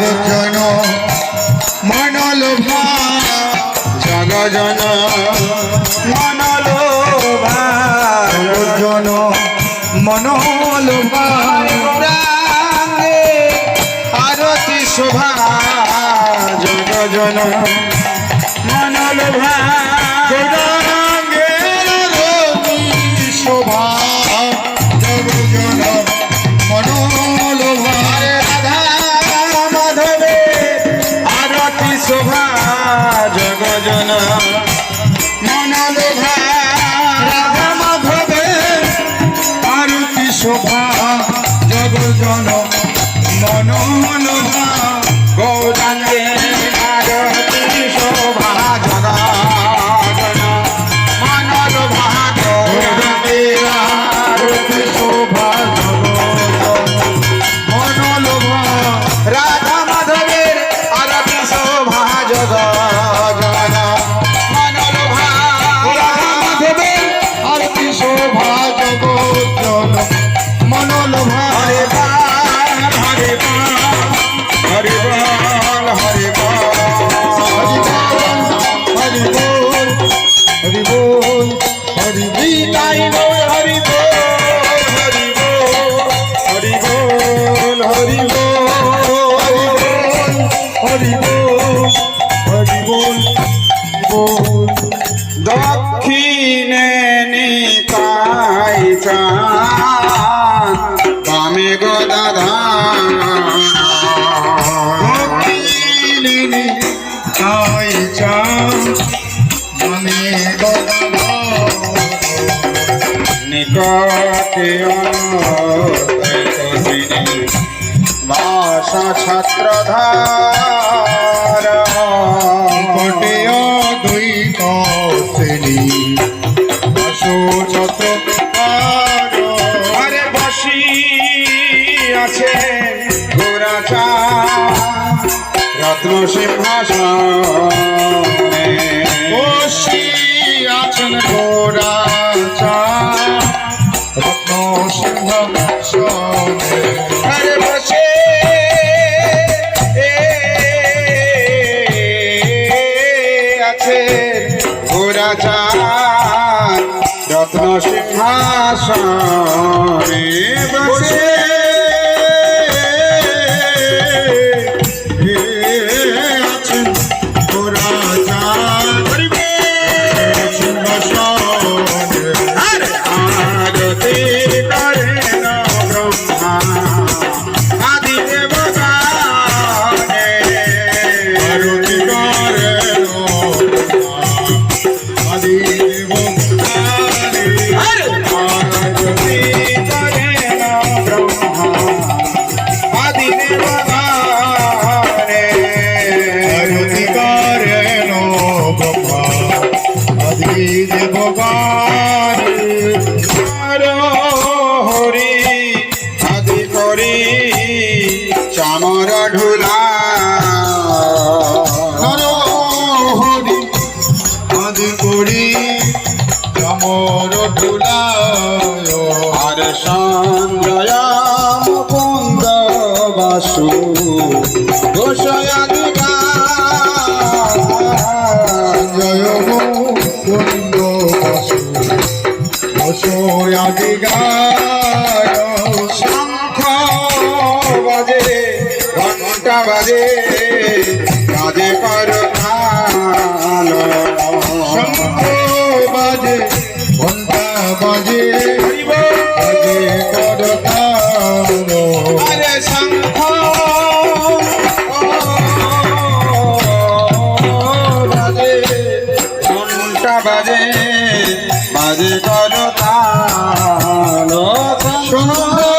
জগজন মনলোভা জগজন মনলোভা জগজন মনলোভা গৌরাঙ্গে আরতি শোভা। জগজন মনলোভা গৌরাঙ্গের মনলোভা রাধা মাধবের আরতি শোভা জগজন মনলোভা হরি বল হরি বল বল দক্ষিণে নিতাই চান বামে গদাধা দক্ষিণে নিকটে অনসিনী ভাষা ছাত্রধার কটে অদ্বৈত শ্রেণি আসো ছত্র আরে বসি আছে গোরাচা রত্ন সিংহাসনে বসি আছেন সিংহাসনে রত্ন সিংহাসনে চামর ঢুলা। নর আদি করি চমর ধুলায় আর সঞ্জয় মুকুন্দ বাসু ঘোষয়াদিকা জয় মুকুন্দ বাসু বসয়াদি গায় বাজে বাজে করো তালো শঙ্খ